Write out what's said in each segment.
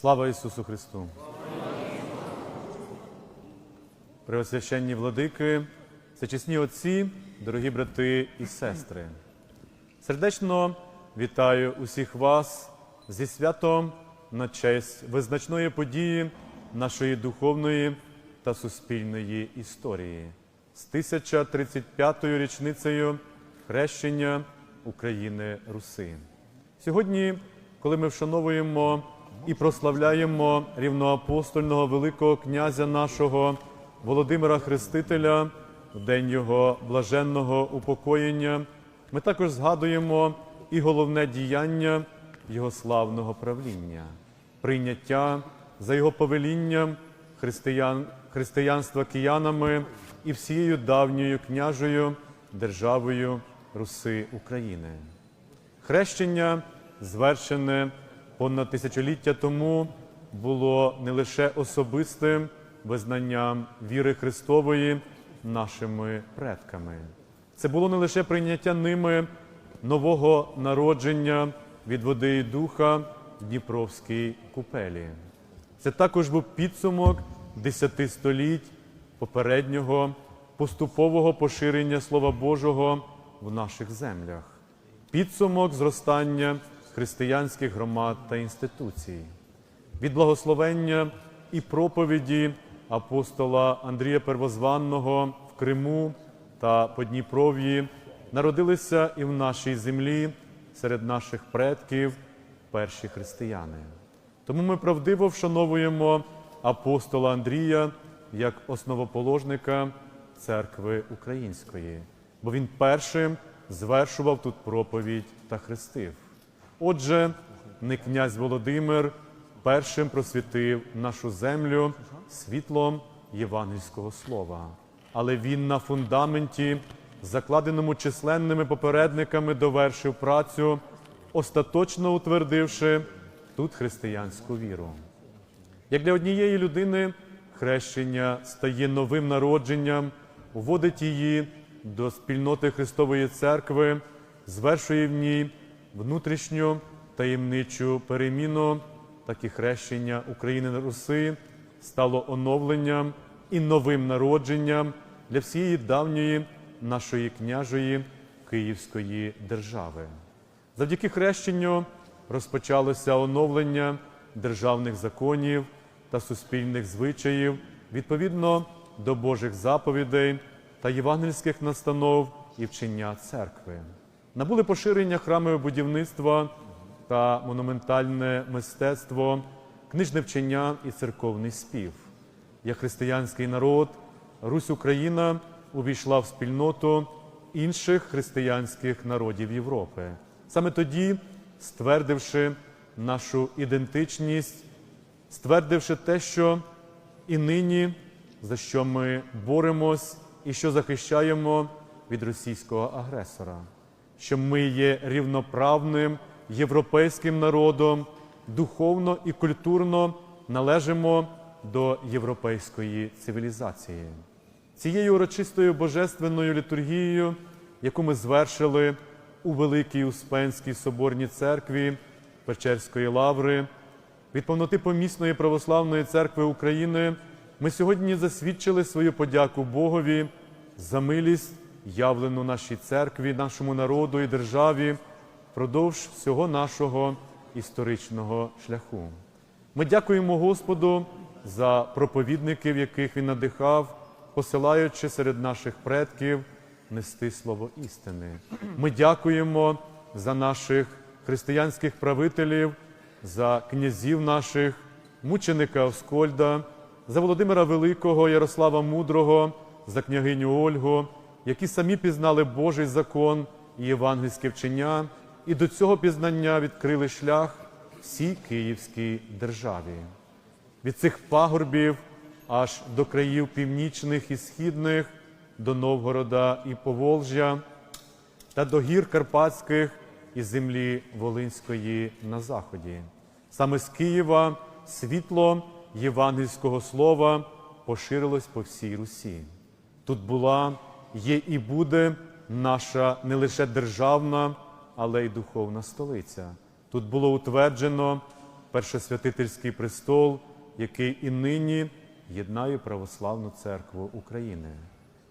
Слава Ісусу Христу! Преосвященні владики, всечесні отці, дорогі брати і сестри. Сердечно вітаю усіх вас зі святом на честь визначної події нашої духовної та суспільної історії з 1035-ю річницею хрещення України Руси. Сьогодні, коли ми вшановуємо і прославляємо рівноапостольного Великого князя нашого Володимира Хрестителя в день його блаженного упокоєння, ми також згадуємо і головне діяння його славного правління, прийняття за його повелінням християн, християнства киянами і всією давньою княжою державою Руси України. Хрещення, звершене понад тисячоліття тому, було не лише особистим визнанням віри Христової нашими предками. Це було не лише прийняття ними нового народження від води і духа в Дніпровській купелі. Це також був підсумок десяти століть попереднього поступового поширення Слова Божого в наших землях, підсумок зростання християнських громад та інституцій, від благословення і проповіді апостола Андрія Первозванного в Криму та Подніпров'ї народилися і в нашій землі серед наших предків перші християни. Тому ми правдиво вшановуємо апостола Андрія як основоположника церкви української, бо він першим звершував тут проповідь та хрестив. Отже, не князь Володимир першим просвітив нашу землю світлом євангельського слова, але він на фундаменті, закладеному численними попередниками, довершив працю, остаточно утвердивши тут християнську віру. Як для однієї людини хрещення стає новим народженням, уводить її до спільноти Христової Церкви, звершує в ній внутрішню таємничу переміну, так і хрещення України на Руси стало оновленням і новим народженням для всієї давньої нашої княжої Київської держави. Завдяки хрещенню розпочалося оновлення державних законів та суспільних звичаїв відповідно до Божих заповідей та євангельських настанов і вчення церкви. Набули поширення храмове будівництва та монументальне мистецтво, книжне вчення і церковний спів. Як християнський народ, Русь Україна увійшла в спільноту інших християнських народів Європи. Саме тоді, ствердивши нашу ідентичність, ствердивши те, що і нині, за що ми боремось і що захищаємо від російського агресора, що ми є рівноправним європейським народом, духовно і культурно належимо до європейської цивілізації. Цією урочистою божественною літургією, яку ми звершили у Великій Успенській соборній церкві Печерської лаври, від повноти помісної православної церкви України, ми сьогодні засвідчили свою подяку Богові за милість, явлену нашій церкві, нашому народу і державі впродовж всього нашого історичного шляху. Ми дякуємо Господу за проповідників, яких Він надихав, посилаючи серед наших предків нести слово істини. Ми дякуємо за наших християнських правителів, за князів наших, мученика Оскольда, за Володимира Великого, Ярослава Мудрого, за княгиню Ольгу, які самі пізнали Божий закон і євангельське вчення, і до цього пізнання відкрили шлях всій Київській державі. Від цих пагорбів аж до країв північних і східних, до Новгорода і Поволжя та до гір Карпатських і землі Волинської на заході. Саме з Києва світло євангельського слова поширилось по всій Русі. Тут була, є і буде наша не лише державна, але й духовна столиця. Тут було утверджено першосвятительський престол, який і нині єднає православну церкву України.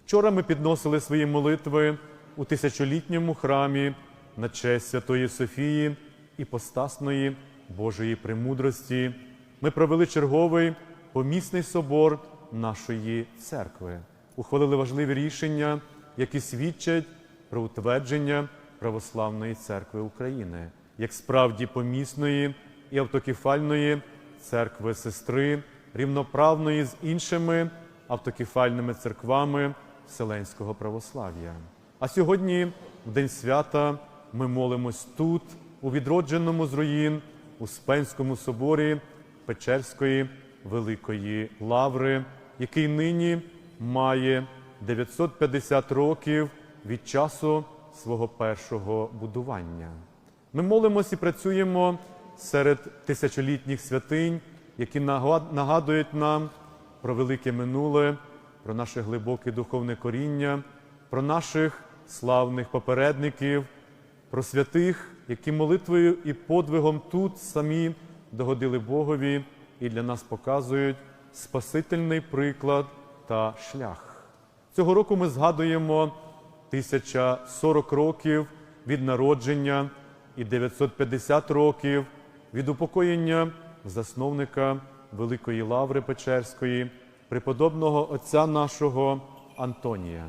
Вчора ми підносили свої молитви у тисячолітньому храмі на честь Святої Софії і постасної Божої премудрості. Ми провели черговий помісний собор нашої церкви, ухвалили важливі рішення, які свідчать про утвердження православної церкви України як справді помісної і автокефальної церкви сестри, рівноправної з іншими автокефальними церквами Вселенського православ'я. А сьогодні, в день свята, ми молимось тут, у відродженому з руїн, у Спенському соборі Печерської Великої Лаври, який нині має 950 років від часу свого першого будування. Ми молимось і працюємо серед тисячолітніх святинь, які нагадують нам про велике минуле, про наше глибоке духовне коріння, про наших славних попередників, про святих, які молитвою і подвигом тут самі догодили Богові і для нас показують спасительний приклад та шлях. Цього року ми згадуємо 1040 років від народження і 950 років від упокоєння засновника Великої Лаври Печерської, преподобного отця нашого Антонія.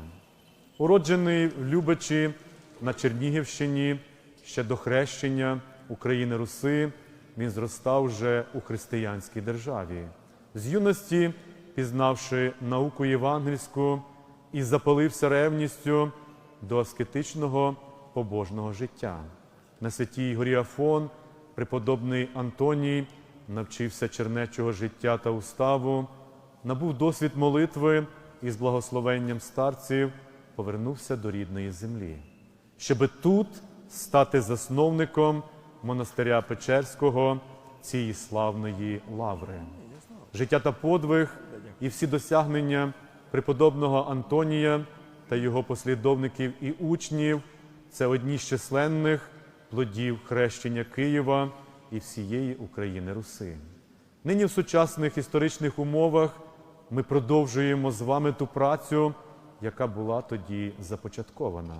Уроджений в Любичі на Чернігівщині ще до хрещення України Руси, він зростав вже у християнській державі. З юності, пізнавши науку євангельську, і запалився ревністю до аскетичного побожного життя. На святій горі Афон преподобний Антоній навчився чернечого життя та уставу, набув досвід молитви і з благословенням старців повернувся до рідної землі, щоби тут стати засновником монастиря Печерського цієї славної лаври. Життя та подвиг і всі досягнення преподобного Антонія та його послідовників і учнів це одні з численних плодів хрещення Києва і всієї України Руси. Нині в сучасних історичних умовах ми продовжуємо з вами ту працю, яка була тоді започаткована.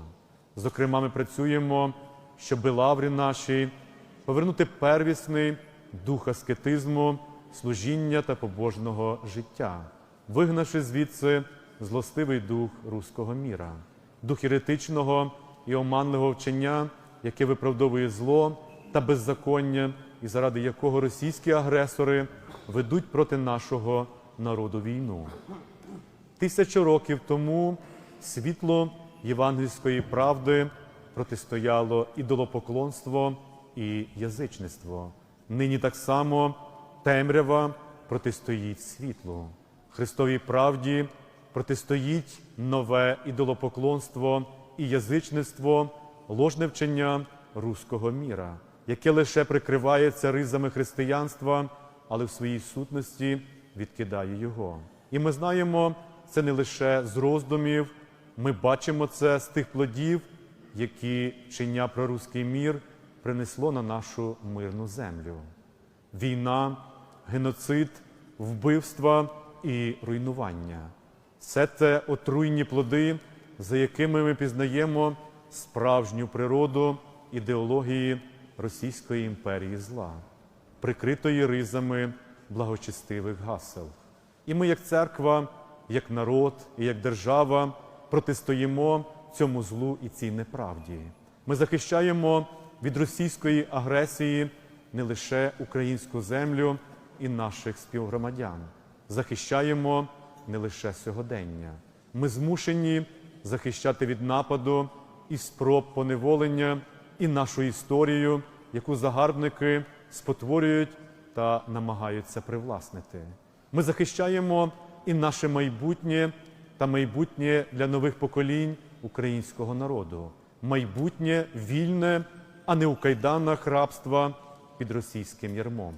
Зокрема, ми працюємо, щоб лаврі наші повернути первісний дух аскетизму, служіння та побожного життя, вигнавши звідси злостивий дух руського міра, дух еретичного і оманливого вчення, яке виправдовує зло та беззаконня, і заради якого російські агресори ведуть проти нашого народу війну. Тисячу років тому світло євангельської правди протистояло ідолопоклонство і язичництво. Нині так само темрява протистоїть світлу. Христовій правді протистоїть нове ідолопоклонство і язичництво, ложне вчення руського міра, яке лише прикривається ризами християнства, але в своїй сутності відкидає його. І ми знаємо це не лише з роздумів, ми бачимо це з тих плодів, які вчення про руський мір принесло на нашу мирну землю. Війна, геноцид, вбивства і руйнування це те отруйні плоди, за якими ми пізнаємо справжню природу ідеології Російської імперії зла, прикритої ризами благочестивих гасел. І ми, як церква, як народ і як держава, протистоїмо цьому злу і цій неправді. Ми захищаємо від російської агресії не лише українську землю і наших співгромадян, захищаємо не лише сьогодення. Ми змушені захищати від нападу і спроб поневолення і нашу історію, яку загарбники спотворюють та намагаються привласнити. Ми захищаємо і наше майбутнє та майбутнє для нових поколінь українського народу, майбутнє вільне, а не у кайданах рабства під російським ярмом.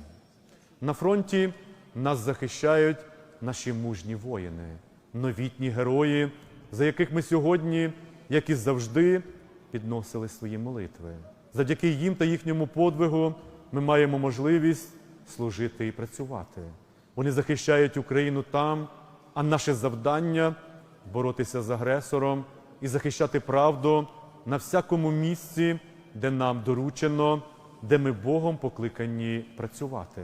На фронті нас захищають наші мужні воїни, новітні герої, за яких ми сьогодні, як і завжди, підносили свої молитви. Завдяки їм та їхньому подвигу ми маємо можливість служити і працювати. Вони захищають Україну там, а наше завдання боротися з агресором і захищати правду на всякому місці, де нам доручено, де ми Богом покликані працювати.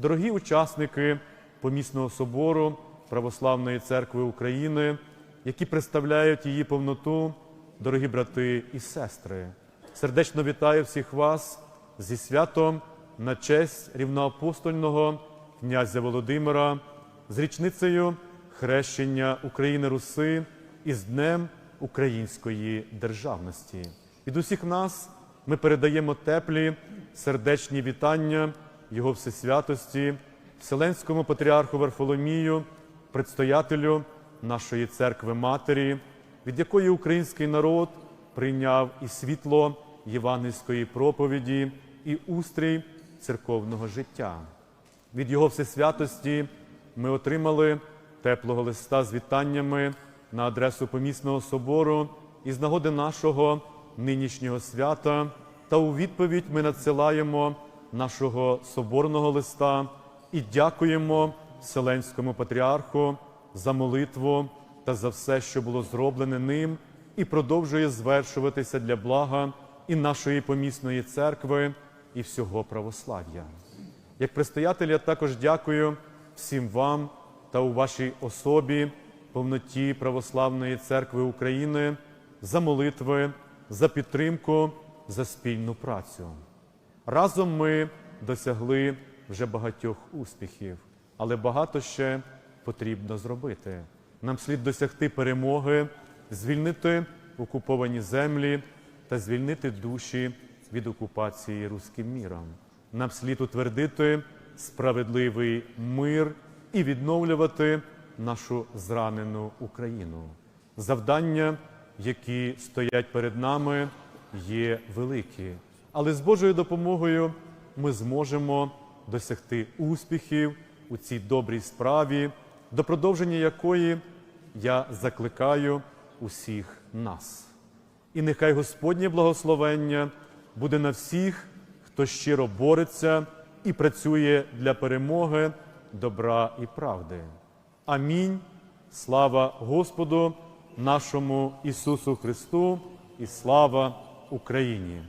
Дорогі учасники помісного собору Православної церкви України, які представляють її повноту, дорогі брати і сестри, сердечно вітаю всіх вас зі святом на честь рівноапостольного князя Володимира, з річницею хрещення України Руси і з Днем української державності. Від усіх нас ми передаємо теплі сердечні вітання Його Всесвятості, Вселенському патріарху Варфоломію, предстоятелю нашої церкви Матері, від якої український народ прийняв і світло євангельської проповіді, і устрій церковного життя. Від Його Всесвятості ми отримали теплого листа з вітаннями на адресу помісного собору і з нагоди нашого нинішнього свята. Та у відповідь ми надсилаємо нашого соборного листа і дякуємо Вселенському патріарху за молитву та за все, що було зроблене ним, і продовжує звершуватися для блага і нашої помісної церкви, і всього православ'я. Як предстоятель, я також дякую всім вам та у вашій особі, повноті Православної церкви України за молитви, за підтримку, за спільну працю. Разом ми досягли вже багатьох успіхів, але багато ще потрібно зробити. Нам слід досягти перемоги, звільнити окуповані землі та звільнити душі від окупації руським міром. Нам слід утвердити справедливий мир і відновлювати нашу зранену Україну. Завдання, які стоять перед нами, є великі, але з Божою допомогою ми зможемо досягти успіхів у цій добрій справі, до продовження якої я закликаю усіх нас. І нехай Господнє благословення буде на всіх, хто щиро бореться і працює для перемоги, добра і правди. Амінь. Слава Господу, нашому Ісусу Христу і слава Україні!